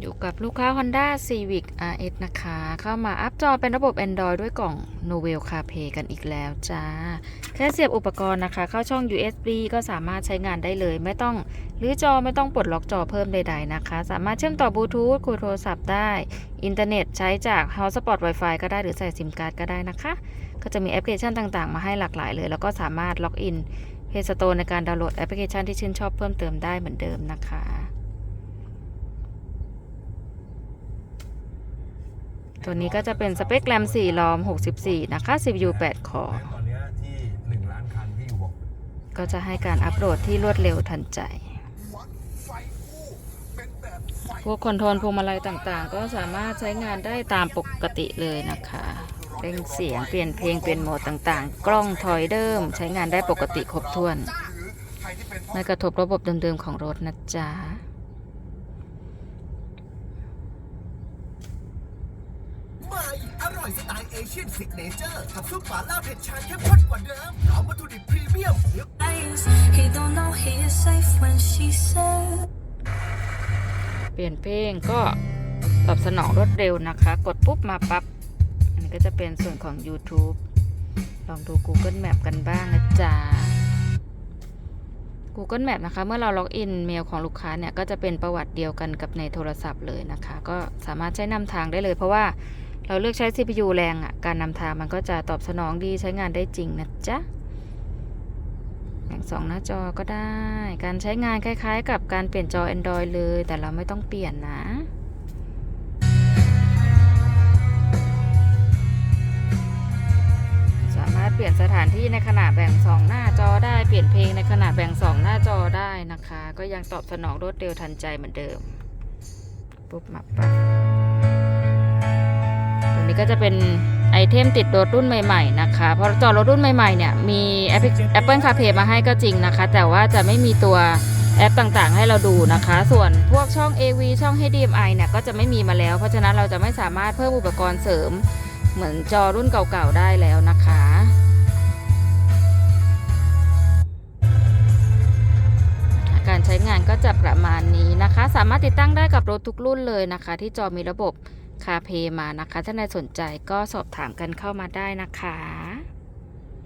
อยู่กับลูกค้า Honda Civic RS นะคะ เข้ามาอัพจอเป็นระบบ Android ด้วยกล่อง Novel CarPlay กันอีกแล้วจ้า แค่เสียบอุปกรณ์นะคะ เข้าช่อง USB ก็สามารถใช้งานได้เลย ไม่ต้องหรือจอไม่ต้องปลดล็อกจอเพิ่มใดๆนะคะ สามารถเชื่อมต่อบลูทูธคุยโทรศัพท์ได้ อินเทอร์เน็ตใช้จาก Hotspot Wi-Fi ก็ได้หรือใส่ซิมการ์ดก็ได้นะคะ ก็จะมีแอปพลิเคชันต่างๆ มาให้หลากหลายเลย แล้วก็สามารถล็อกอิน Play Store ในการดาวน์โหลดแอปพลิเคชันที่ชื่นชอบเพิ่มเติมได้เหมือนเดิมนะคะ ตัวนี้ก็จะเป็นสเปคแรม4รอม 64 นะคะ CPU 8คอตอนเนี้ยที่หนึ่งล้านคันที่อยู่บอกก็จะให้การอัปโหลดที่รวดเร็วทันใจ พวกคอนโทรลพวงมาลัยต่างๆ ก็สามารถใช้งานได้ตามปกติเลยนะคะเร่งเสียงเปลี่ยนเพลงเปลี่ยนโหมดต่างๆ กล้องถอยเดิม ใช้งานได้ปกติครบถ้วน ไม่กระทบระบบเดิมๆของรถนะจ๊ะ ใหม่ อร่อยสไตล์เอเชียนซิกเนเจอร์กับซุปหมาล่าเผ็ดชาเข้มข้นกว่าเดิมพร้อมวัตถุดิบพรีเมียมเดี๋ยว eyes. He don't know he is safe when she said. เปลี่ยนเพลงก็ตอบสนองรวดเร็วนะคะ กดปุ๊บมาปับ๊บอันนี้ก็จะเป็นส่วนของ YouTube ลองดู Google Map กันบ้างนะจ๊ะ Google Map นะคะ เมื่อเราล็อกอินเมลของลูกค้าเนี่ย ก็จะเป็นประวัติเดียวกันกับในโทรศัพท์เลยนะคะ ก็สามารถใช้นำทางได้เลยเพราะว่า เราเลือกใช้ CPU แรงอะ่ะ การนำทางมันก็จะตอบสนองดีใช้งานได้จริงนะจ๊ะแบ่งสองหน้าจอก็ได้ การใช้งานคล้ายๆ กับการเปลี่ยนจอ Android เลย แต่เราไม่ต้องเปลี่ยนนะสามารถเปลี่ยนสถานที่ในขณะแบ่งสองหน้าจอได้ เปลี่ยนเพลงในขณะแบ่งสองหน้าจอได้นะคะ ก็ยังตอบสนองรวดเร็วทันใจเหมือนเดิม ปุ๊บมาปั๊บ ก็จะเป็นไอเทมติดรถรุ่นใหม่ๆนะคะ เพราะจอรถรุ่นใหม่ๆเนี่ยมี Apple CarPlay มาให้ก็จริงนะคะ แต่ว่าจะไม่มีตัวแอปต่างๆ ให้เราดูนะคะ ส่วนพวกช่อง AV ช่อง HDMI เนี่ยก็จะไม่มีมาแล้ว เพราะฉะนั้นเราจะไม่สามารถเพิ่มอุปกรณ์เสริม เหมือนจอรุ่นเก่าๆได้แล้วนะคะการใช้งานก็จะประมาณนี้นะคะ สามารถติดตั้งได้กับรถทุกรุ่นเลยนะคะ ที่จอมีระบบ คาเพมานะคะ ถ้าในสนใจก็สอบถามกันเข้ามาได้นะคะ